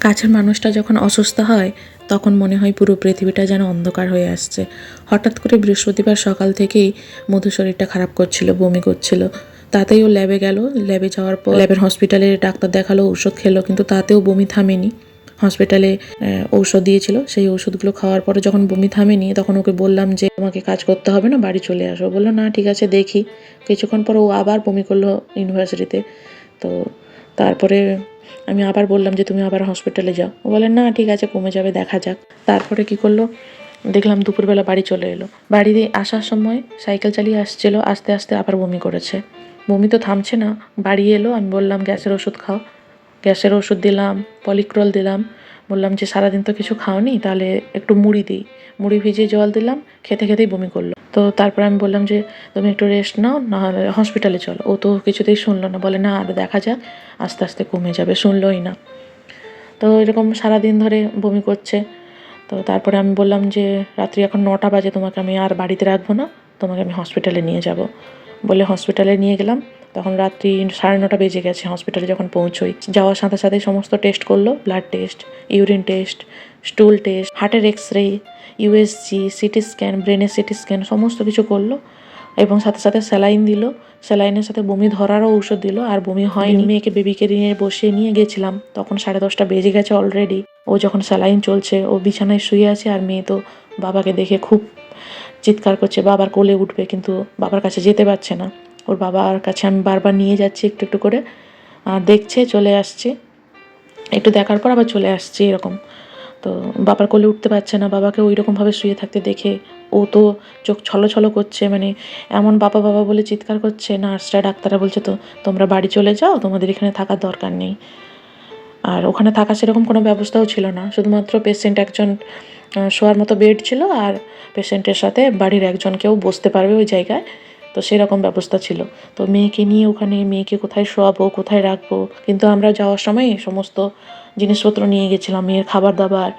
কাছের মানুষটা যখন অসুস্থ হয়, তখন মনে হয় পুরো পৃথিবীটা যেন অন্ধকার হয়ে আসছে। হঠাৎ করে বৃহস্পতিবার সকাল থেকেই মধু শরীরটা খারাপ করছিল, বমি করছিল। তাতেই ও ল্যাবে গেল। ল্যাবে যাওয়ার পর ল্যাবের হসপিটালে ডাক্তার দেখাল, ঔষধ খেলো, কিন্তু তাতেও বমি থামেনি। হসপিটালে ঔষধ দিয়েছিল। সেই ওষুধগুলো খাওয়ার পরে যখন বমি থামেনি, তখন ওকে বললাম যে, তোমাকে কাজ করতে হবে না, বাড়ি চলে আসো। বলল, না, ঠিক আছে, দেখি। কিছুক্ষণ পর ও আবার বমি করল ইউনিভার্সিটিতে। তো তারপরে আমি আবার বললাম যে তুমি আবার হসপিটালে যাও। ও বলে, না, ঠিক আছে, কমে যাবে, দেখা যাক। তারপরে কি করল? দেখলাম দুপুরবেলা বাড়ি চলে এলো। বাড়িতে আসার সময় সাইকেল চালিয়ে আসছিল, আস্তে আস্তে আবার বমি করেছে। বমি তো থামছে না, বাড়ি এলো, আমি বললাম, গ্যাসের ওষুধ খাও। গ্যাসের ওষুধ দিলাম পলিক্রল দিলাম। বললাম যে, সারাদিন তো কিছু খাওনি, তাহলে একটু মুড়ি দিই। মুড়ি ভিজিয়ে জল দিলাম, খেতে, খেতেই বমি করল। তো তারপর আমি বললাম যে, তুমি একটু রেস্ট নাও, নাহলে হসপিটালে চলো। ও তো কিছুতেই শুনলো না। বলে, না আরও দেখা যাক, আস্তে আস্তে কমে যাবে। শুনলোই না। তো এরকম সারাদিন ধরে বমি করছে। তো তারপরে আমি বললাম যে, রাত্রি এখন নটা বাজে, তোমাকে আমি আর বাড়িতে রাখব না, তোমাকে আমি হসপিটালে নিয়ে যাব। বলে হসপিটালে নিয়ে গেলাম। তখন রাত্রি সাড়ে নটা বেজে গেছে হসপিটালে যখন পৌঁছোই। যাওয়ার সাথে সাথে সমস্ত টেস্ট করল blood test urine test stool test হার্টের X ray USG CT scan ব্রেনের সিটি স্ক্যান সমস্ত কিছু করল এবং সাথে সাথে স্যালাইন দিল। স্যালাইনের সাথে বমি ধরারও ঔষধ দিল আর বমি হয়নি। মেয়েকে বেবিকে নিয়ে বসিয়ে নিয়ে গেছিলাম। তখন সাড়ে দশটা বেজে গেছে অলরেডি ও যখন স্যালাইন চলছে ও বিছানায় শুয়ে আছে আর মেয়ে তো বাবাকে দেখে খুব চিৎকার করছে বাবার কোলে উঠবে। কিন্তু বাবার কাছে যেতে পারছে না। ওর বাবার কাছে আমি বারবার নিয়ে যাচ্ছি একটু একটু করে। দেখছে, চলে আসছে। একটু দেখার পর আবার চলে আসছে এরকম। তো বাবার কোলে উঠতে পারছে না, বাবাকে ওই রকমভাবে শুয়ে থাকতে দেখে ও তো চোখ ছলো ছলো করছে মানে এমন বাবা বাবা বলে চিৎকার করছে, নার্সরা, ডাক্তাররা বলছে তো, তোমরা বাড়ি চলে যাও, তোমাদের এখানে থাকার দরকার নেই। আর ওখানে থাকা সেরকম কোনো ব্যবস্থাও ছিল না। শুধুমাত্র পেশেন্ট একজন শোয়ার মতো বেড ছিল আর পেশেন্টের সাথে বাড়ির একজন কেউ বসতে পারবে ওই জায়গায়। তো সেরকম ব্যবস্থা ছিল। তো মেয়েকে নিয়ে ওখানে, মেয়েকে কোথায় শোয়াবো, কোথায় রাখব? কিন্তু আমরা যাওয়ার সময় সমস্ত জিনিসপত্র নিয়ে গেছিলাম, মেয়ের খাবার দাবার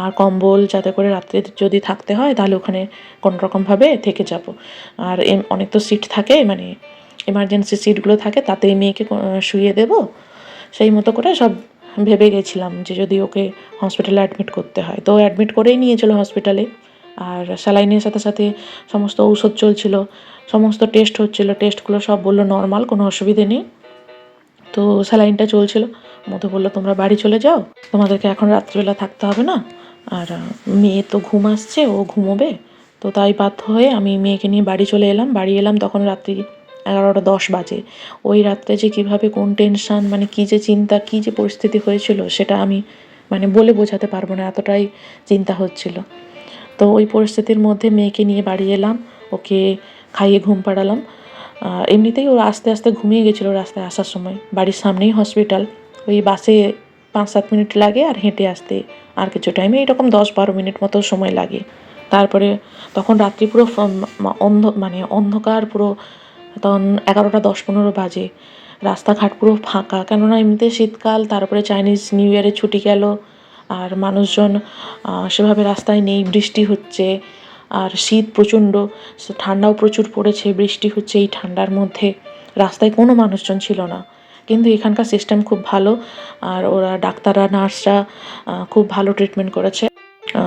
আর কম্বল যাতে করে রাত্রে যদি থাকতে হয় তাহলে ওখানে কোনো রকমভাবে থেকে যাব। আর এম, অনেক তো সিট থাকে মানে এমার্জেন্সি সিটগুলো থাকে, তাতেই মেয়েকে শুইয়ে দেবো। সেই মতো করে সব ভেবে গেছিলাম যে যদি ওকে হসপিটালে অ্যাডমিট করতে হয়। তো অ্যাডমিট করেই নিয়েছিল হসপিটালে আর স্যালাইনের সাথে সাথে সমস্ত ঔষধ চলছিল। সমস্ত টেস্ট হচ্ছিল টেস্টগুলো সব বলল নর্মাল কোনো অসুবিধে নেই। তো স্যালাইনটা চলছিল। মতো বলল, তোমরা বাড়ি চলে যাও, তোমাদেরকে এখন রাত্রিবেলা থাকতে হবে না। আর মেয়ে তো ঘুম আসছে, ও ঘুমোবে। তো তাই বাধ্য হয়ে আমি মেয়েকে নিয়ে বাড়ি চলে এলাম। বাড়ি এলাম তখন রাত্রি এগারোটা দশ বাজে। ওই রাত্রে যে কীভাবে কোন টেনশান মানে কী যে চিন্তা, কী যে পরিস্থিতি হয়েছিল, সেটা আমি মানে বলে বোঝাতে পারব না, এতটাই চিন্তা হচ্ছিল। তো ওই পরিস্থিতির মধ্যে মেয়েকে নিয়ে বাড়ি এলাম। ওকে খাইয়ে ঘুম পাড়ালাম। এমনিতেই ও আস্তে আস্তে ঘুমিয়ে গেছিল রাস্তায় আসার সময়। বাড়ির সামনেই হসপিটাল ওই বাসে পাঁচ সাত মিনিট লাগে আর হেঁটে আসতে আর কিছু টাইমে এরকম দশ বারো মিনিট মতো সময় লাগে। তারপরে তখন রাত্রি পুরো অন্ধ মানে অন্ধকার পুরো তখন এগারোটা দশ পনেরো বাজে। রাস্তাঘাট পুরো ফাঁকা। কেননা এমনিতে শীতকাল, তারপরে চাইনিজ নিউ ইয়ারে ছুটি গেল। আর মানুষজন সেভাবে রাস্তায় নেই, বৃষ্টি হচ্ছে। আর শীত প্রচণ্ড ঠান্ডাও প্রচুর পড়েছে, বৃষ্টি হচ্ছে এই ঠান্ডার মধ্যে। রাস্তায় কোনো মানুষজন ছিল না। কিন্তু এখানকার সিস্টেম খুব ভালো, আর ওরা ডাক্তাররা, নার্সরা খুব ভালো ট্রিটমেন্ট করেছে।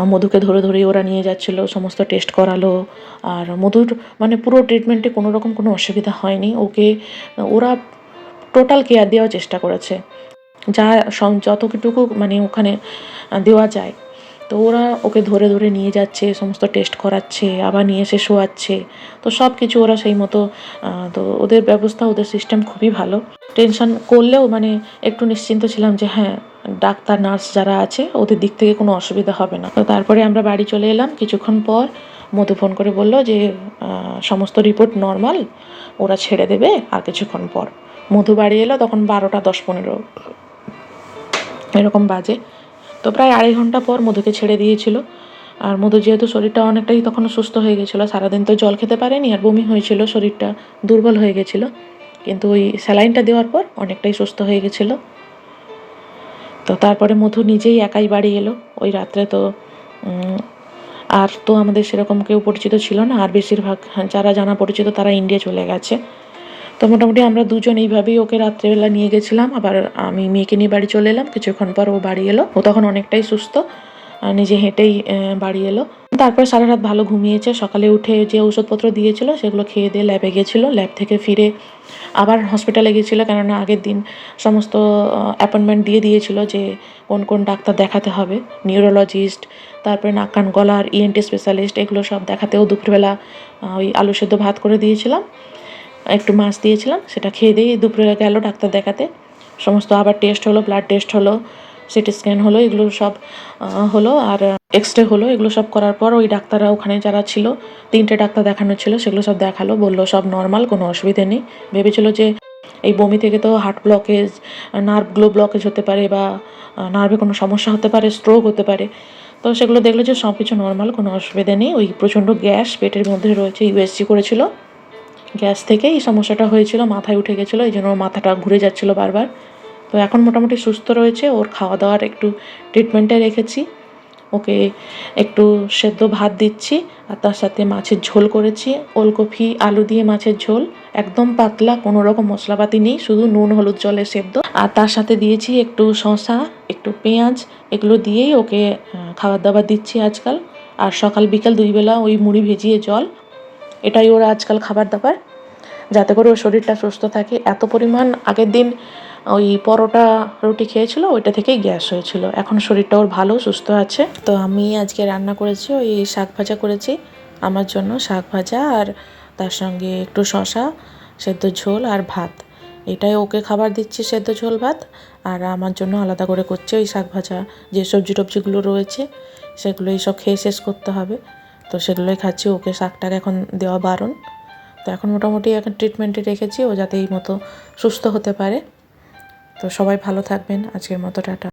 মধুকে ধরে ধরেই ওরা নিয়ে যাচ্ছিল, সমস্ত টেস্ট করালো। আর মধুর মানে পুরো ট্রিটমেন্টে কোনো রকম কোনো অসুবিধা হয়নি। ওকে, ওরা টোটাল কেয়ার দেওয়ার চেষ্টা করেছে। যা যতটুকু মানে ওখানে দেওয়া যায়। তো ওরা ওকে ধরে ধরে নিয়ে যাচ্ছে, সমস্ত টেস্ট করাচ্ছে, আবার নিয়ে এসে শোয়াচ্ছে। তো সব কিছু ওরা সেই মতো তো ওদের ব্যবস্থা, ওদের সিস্টেম খুবই ভালো। টেনশন করলেও মানে একটু নিশ্চিন্ত ছিলাম যে হ্যাঁ ডাক্তার নার্স যারা আছে, ওদের দিক থেকে কোনো অসুবিধা হবে না। তো তারপরে আমরা বাড়ি চলে এলাম। কিছুক্ষণ পর মধু ফোন করে বলল যে সমস্ত রিপোর্ট নর্মাল ওরা ছেড়ে দেবে। আর কিছুক্ষণ পর মধু বাড়ি এলো, তখন বারোটা দশ পনেরো। এরকম বাজে। তো প্রায় আড়াই ঘণ্টা পর মধুকে ছেড়ে দিয়েছিল। আর মধু যেহেতু শরীরটা অনেকটাই তখন সুস্থ হয়ে গেছিল, সারাদিন তো জল খেতে পারেনি আর বমি হয়েছিল, শরীরটা দুর্বল হয়ে গেছিল। কিন্তু ওই স্যালাইনটা দেওয়ার পর অনেকটাই সুস্থ হয়ে গেছিল। তো তারপরে মধু নিজেই একাই বাড়ি এলো। ওই রাত্রে তো আর তো আমাদের সেরকম কেউ পরিচিত ছিল না। আর বেশিরভাগ যারা জানা পরিচিত তারা ইন্ডিয়া চলে গেছে। তো মোটামুটি আমরা দুজন এইভাবেই ওকে রাত্রেবেলা নিয়ে গেছিলাম। আবার আমি মেয়েকে নিয়ে বাড়ি চলে এলাম। কিছুক্ষণ পর ও বাড়ি এলো। ও তখন অনেকটাই সুস্থ। নিজে হেঁটেই বাড়ি এলো। তারপর সারা রাত ভালো ঘুমিয়েছে। সকালে উঠে যে ওষুধপত্র দিয়েছিল, সেগুলো খেয়ে দিয়ে ল্যাবে গেছিল। ল্যাব থেকে ফিরে আবার হসপিটালে গেছিল। কেননা আগের দিন সমস্ত অ্যাপয়েন্টমেন্ট দিয়ে দিয়েছিল যে কোন কোন ডাক্তার দেখাতে হবে। নিউরোলজিস্ট তারপরে নাক, কান, গলার ইএনটি স্পেশালিস্ট এগুলো সব দেখাতেও দুপুরবেলা ওই আলু সেদ্ধ ভাত করে দিয়েছিলাম। একটু মাছ দিয়েছিলাম, সেটা খেয়ে দিয়ে দুপুরে গেল ডাক্তার দেখাতে। সমস্ত আবার টেস্ট হলো ব্লাড টেস্ট হলো সিটি স্ক্যান হলো, এগুলো সব হলো আর এক্স রে হলো, এগুলো সব করার পর ওই ডাক্তাররা ওখানে যারা ছিল, তিনটে ডাক্তার দেখানো ছিল, সেগুলো সব দেখাল, বলল সব নর্মাল কোনো অসুবিধে নেই। ভেবেছিল যে এই বমি থেকে তো হার্ট ব্লকেজ নার্ভ নার্ভগুলো ব্লকেজ হতে পারে বা নার্ভে কোনো সমস্যা হতে পারে স্ট্রোক হতে পারে। তো সেগুলো দেখল যে সব কিছু নর্মাল কোনো অসুবিধা নেই। ওই প্রচণ্ড গ্যাস পেটের মধ্যে রয়েছে ইউএসজি করেছিল। গ্যাস থেকে এই সমস্যাটা হয়েছিল, মাথায় উঠে গেছিল, এই জন্য ওর মাথাটা ঘুরে যাচ্ছিল বারবার। তো এখন মোটামুটি সুস্থ রয়েছে, ওর খাওয়া দাওয়ার একটু ট্রিটমেন্টে রেখেছি। ওকে একটু সেদ্ধ ভাত দিচ্ছি, আর তার সাথে মাছের ঝোল করেছি। ওলকপি, আলু দিয়ে মাছের ঝোল, একদম পাতলা, কোনো রকম মশলাপাতি নেই, শুধু নুন, হলুদ জলে সেদ্ধ। আর তার সাথে দিয়েছি একটু শসা, একটু পেঁয়াজ, এগুলো দিয়েই ওকে খাবার দাবার দিচ্ছি আজকাল। আর সকাল বিকাল দুই বেলা ওই মুড়ি ভেজিয়ে জল এটাই ওর আজকাল খাবার দাবার। যাতে করে ওর শরীরটা সুস্থ থাকে। এত পরিমাণ আগের দিন ওই পরোটা, রুটি খেয়েছিল, ওইটা থেকেই গ্যাস হয়েছিল। এখন শরীরটা ওর ভালো, সুস্থ আছে। তো আমি আজকে রান্না করেছি, ওই শাক ভাজা করেছি। আমার জন্য শাক ভাজা আর তার সঙ্গে একটু শশা সেদ্ধ ঝোল আর ভাত। এটাই ওকে খাবার দিচ্ছি, সেদ্ধ ঝোল, ভাত। আর আমার জন্য আলাদা করে করছে ওই শাক ভাজা। যে সবজি টবজিগুলো রয়েছে, সেগুলো সব খেয়ে শেষ করতে হবে। তো সেগুলোই খাচ্ছি। ওকে শাকটাকে এখন দেওয়া বারণ। তো এখন মোটামুটি এখন ট্রিটমেন্টে রেখেছি, ও যাতে এই মতো সুস্থ হতে পারে। তো সবাই ভালো থাকবেন। আজকের মতো টাটা।